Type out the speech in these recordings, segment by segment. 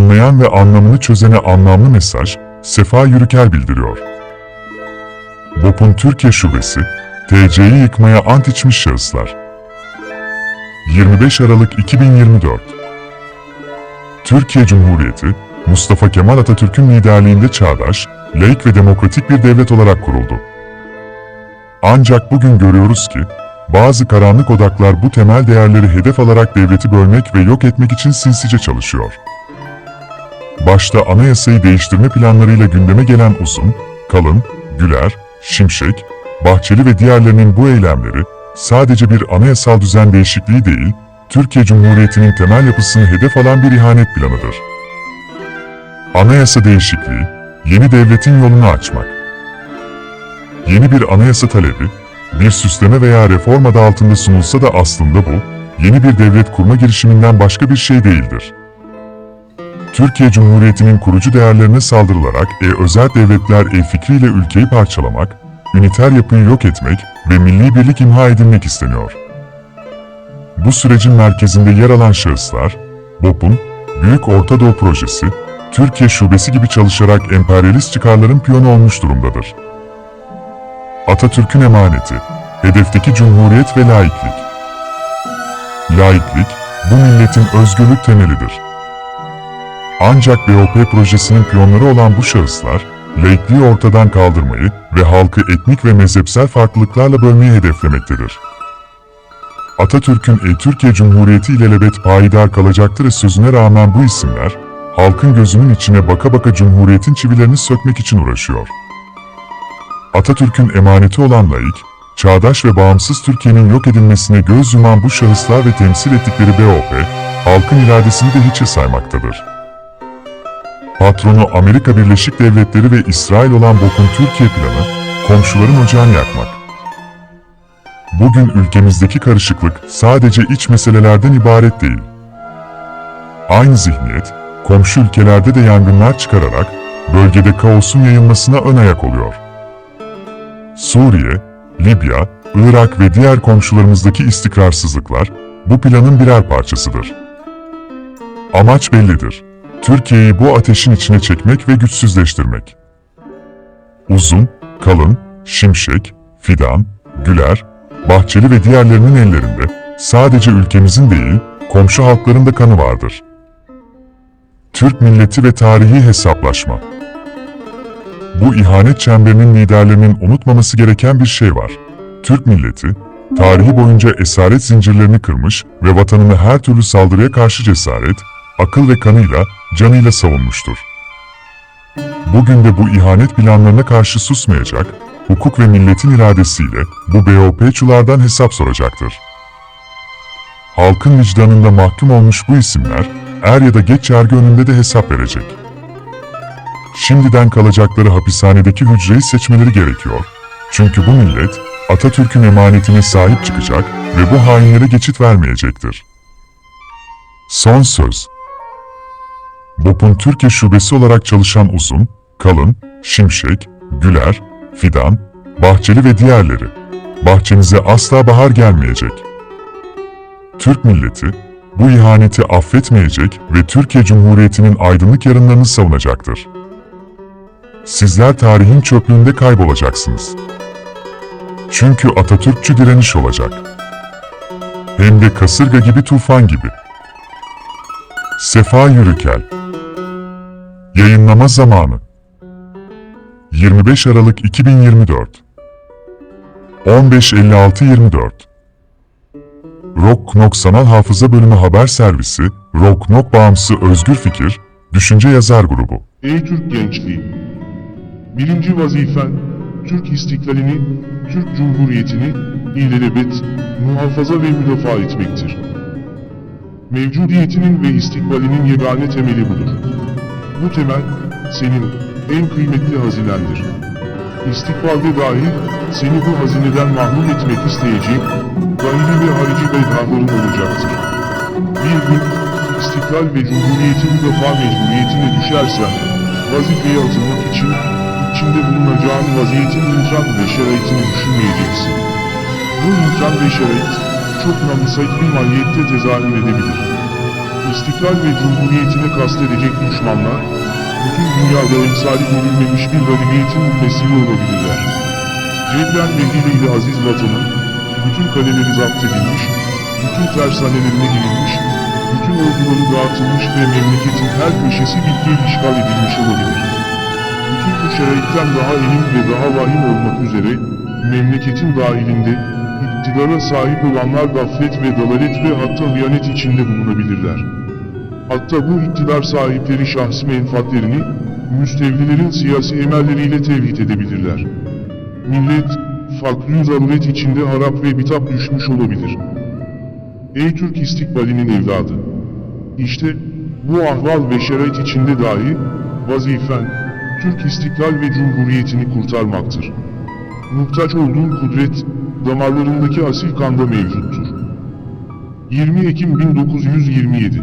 Anlayan ve anlamını çözene anlamlı mesaj, Sefa Yürükel bildiriyor. BOP'un Türkiye Şubesi, TC'yi yıkmaya ant içmiş şahıslar. 25 Aralık 2024 Türkiye Cumhuriyeti, Mustafa Kemal Atatürk'ün liderliğinde çağdaş, laik ve demokratik bir devlet olarak kuruldu. Ancak bugün görüyoruz ki, bazı karanlık odaklar bu temel değerleri hedef alarak devleti bölmek ve yok etmek için sinsice çalışıyor. Başta anayasayı değiştirme planlarıyla gündeme gelen Uzun, Kalın, Güler, Şimşek, Bahçeli ve diğerlerinin bu eylemleri sadece bir anayasal düzen değişikliği değil, Türkiye Cumhuriyeti'nin temel yapısını hedef alan bir ihanet planıdır. Anayasa değişikliği, yeni devletin yolunu açmak. Yeni bir anayasa talebi, bir süsleme veya reform adı altında sunulsa da aslında bu, yeni bir devlet kurma girişiminden başka bir şey değildir. Türkiye Cumhuriyeti'nin kurucu değerlerine saldırılarak e-özel devletler e-fikriyle ülkeyi parçalamak, üniter yapıyı yok etmek ve milli birlik imha edilmek isteniyor. Bu sürecin merkezinde yer alan şahıslar, BOP'un Büyük Orta Doğu Projesi, Türkiye Şubesi gibi çalışarak emperyalist çıkarların piyonu olmuş durumdadır. Atatürk'ün emaneti, hedefteki cumhuriyet ve laiklik. Laiklik, bu milletin özgürlük temelidir. Ancak BOP projesinin piyonları olan bu şahıslar, laikliği ortadan kaldırmayı ve halkı etnik ve mezhepsel farklılıklarla bölmeyi hedeflemektedir. Atatürk'ün e Türkiye Cumhuriyeti ile lebet payidar kalacaktır sözüne rağmen bu isimler, halkın gözünün içine baka baka Cumhuriyet'in çivilerini sökmek için uğraşıyor. Atatürk'ün emaneti olan laik, çağdaş ve bağımsız Türkiye'nin yok edilmesine göz yuman bu şahıslar ve temsil ettikleri BOP, halkın iradesini de hiçe saymaktadır. Patronu Amerika Birleşik Devletleri ve İsrail olan BOP'un Türkiye planı, komşuların ocağını yakmak. Bugün ülkemizdeki karışıklık sadece iç meselelerden ibaret değil. Aynı zihniyet, komşu ülkelerde de yangınlar çıkararak bölgede kaosun yayılmasına ön ayak oluyor. Suriye, Libya, Irak ve diğer komşularımızdaki istikrarsızlıklar bu planın birer parçasıdır. Amaç bellidir. Türkiye'yi bu ateşin içine çekmek ve güçsüzleştirmek. Uzun, Kalın, Şimşek, Fidan, Güler, Bahçeli ve diğerlerinin ellerinde sadece ülkemizin değil, komşu halkların da kanı vardır. Türk milleti ve tarihi hesaplaşma. Bu ihanet çemberinin liderlerinin unutmaması gereken bir şey var. Türk milleti, tarihi boyunca esaret zincirlerini kırmış ve vatanını her türlü saldırıya karşı cesaret, akıl ve kanıyla, canıyla savunmuştur. Bugün de bu ihanet planlarına karşı susmayacak, hukuk ve milletin iradesiyle bu BOP'çulardan hesap soracaktır. Halkın vicdanında mahkum olmuş bu isimler, er ya da geç yargı önünde de hesap verecek. Şimdiden kalacakları hapishanedeki hücreyi seçmeleri gerekiyor. Çünkü bu millet, Atatürk'ün emanetine sahip çıkacak ve bu hainlere geçit vermeyecektir. Son söz. BOP'un Türkiye Şubesi olarak çalışan Uzun, Kalın, Şimşek, Güler, Fidan, Bahçeli ve diğerleri. Bahçenize asla bahar gelmeyecek. Türk milleti, bu ihaneti affetmeyecek ve Türkiye Cumhuriyeti'nin aydınlık yarınlarını savunacaktır. Sizler tarihin çöplüğünde kaybolacaksınız. Çünkü Atatürkçü direniş olacak. Hem de kasırga gibi tufan gibi. Sefa Yürükel Yayınlama zamanı 25 Aralık 2024 15.56.24 Rock Sanal Hafıza Bölümü Haber Servisi, Rock Bağımsı Özgür Fikir, Düşünce Yazar Grubu. Ey Türk gençliği! Birinci vazifen, Türk istiklalini, Türk Cumhuriyeti'ni ilelebet, muhafaza ve müdafaa etmektir. Mevcudiyetinin ve istikbalinin yegane temeli budur. Bu temel, senin en kıymetli hazinendir. İstikbalde dahi seni bu hazineden mahrum etmek isteyecek, gayri ve harici bedhaların olacaktır. Bir gün, istiklal ve cumhuriyeti müdafaa mecburiyetine düşersen, vazifeye atılmak için, içinde bulunacağın vaziyetin imkan ve şeraitini düşünmeyeceksin. Bu imkan ve şerait, çok namısayt bir mahiyette tezahür edebilir. İstiklal ve cumhuriyetine kastedecek düşmanlar, bütün dünyada emsali görülmemiş bir galibiyetin mümessili olabilirler. Cebren hile ile aziz vatanın, bütün kaleleri zapt edilmiş, bütün tersanelerine girilmiş, bütün orduları dağıtılmış ve memleketin her köşesi fiil işgal edilmiş olabilir. Bütün bu şeraitten daha emin ve daha vahim olmak üzere, memleketin dahilinde, iktidara sahip olanlar gaflet ve dalalet ve hatta hıyanet içinde bulunabilirler. Hatta bu iktidar sahipleri şahsi menfaatlerini, müstevlilerin siyasi emelleriyle tevhid edebilirler. Millet, fakr zaruret içinde harap ve bitap düşmüş olabilir. Ey Türk istikbalinin evladı! İşte, bu ahval ve şerait içinde dahi, vazifen, Türk istiklal ve cumhuriyetini kurtarmaktır. Muhtaç olduğun kudret, damarlarındaki asil kanda mevcuttur. 20 Ekim 1927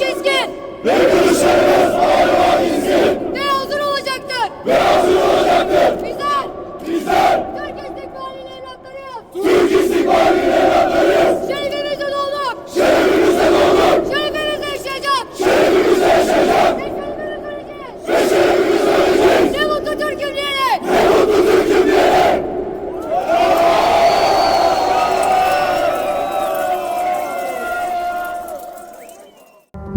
daima keskin. Ve kılıçlarımız daima keskin. Ve hazır olacaktır. Ve hazır olacaktır. Bizler. Bizler. Türk istikbalinin evlatlarıyız. Türk istikbalinin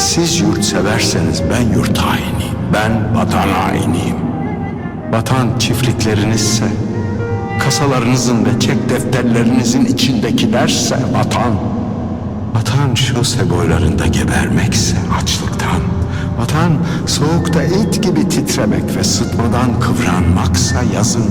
siz yurtseverseniz ben yurt hainiyim. Ben vatan hainiyim. Vatan çiftliklerinizse, kasalarınızın ve çek defterlerinizin içindekilerse vatan. Vatan şose boylarında gebermekse açlıktan. Vatan soğukta it gibi titremek ve sıtmadan kıvranmaksa yazın.